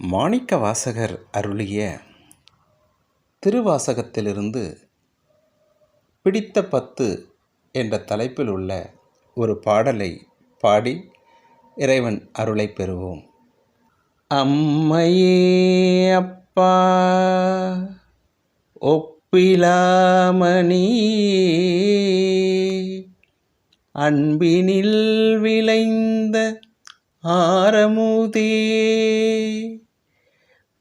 மாணிக்க வாசகர் அருளிய திருவாசகத்திலிருந்து பிடித்த பத்து என்ற தலைப்பில் உள்ள ஒரு பாடலை பாடி இறைவன் அருளை பெறுவோம். அம்மையே அப்பா ஒப்பிலாமணி அன்பினில் விளைந்த ஆரமுதே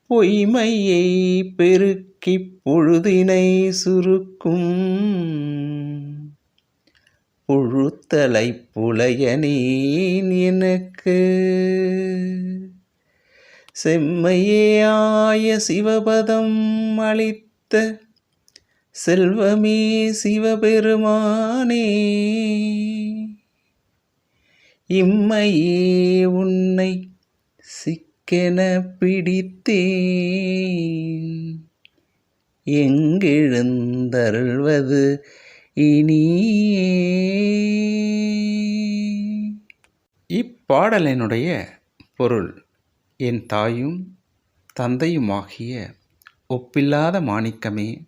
பொய்மையை பெருக்கிப் பொழுதினை சுருக்கும். புழுத்தலை புலையனேன் எனக்கு. செம்மையே ஆய சிவபதம் அளித்த செல்வமே சிவபெருமானே. இம்மையே உன்னை சிக் கென பிடித்தேன். எங்கெழுந்தருள்வது இனியே? இப்பாடலினுடைய பொருள் என் தாயும் தந்தையுமாகிய ஒப்பில்லாத மாணிக்கமே.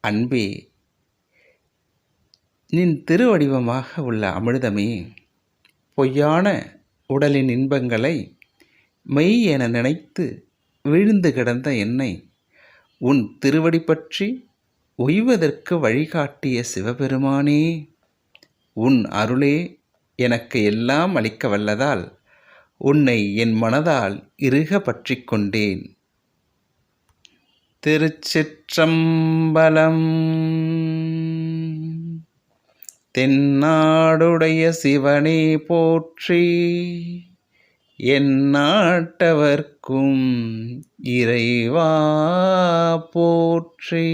அன்பே நின் திருவடிவமாக உள்ள அமிர்தமே பொய்யான உடலின் இன்பங்களை மெய் என நினைத்து விழுந்து கிடந்த என்னை உன் திருவடி பற்றி ஒய்வதற்கு வழிகாட்டிய சிவபெருமானே உன் அருளே எனக்கு எல்லாம் அளிக்க வல்லதால் உன்னை என் மனதால் இறுக பற்றி கொண்டேன். திருச்சிற்றம்பலம் தென்னாடுடைய சிவனே போற்றி என் நாட்டவர்க்கும் இறைவா போற்றி.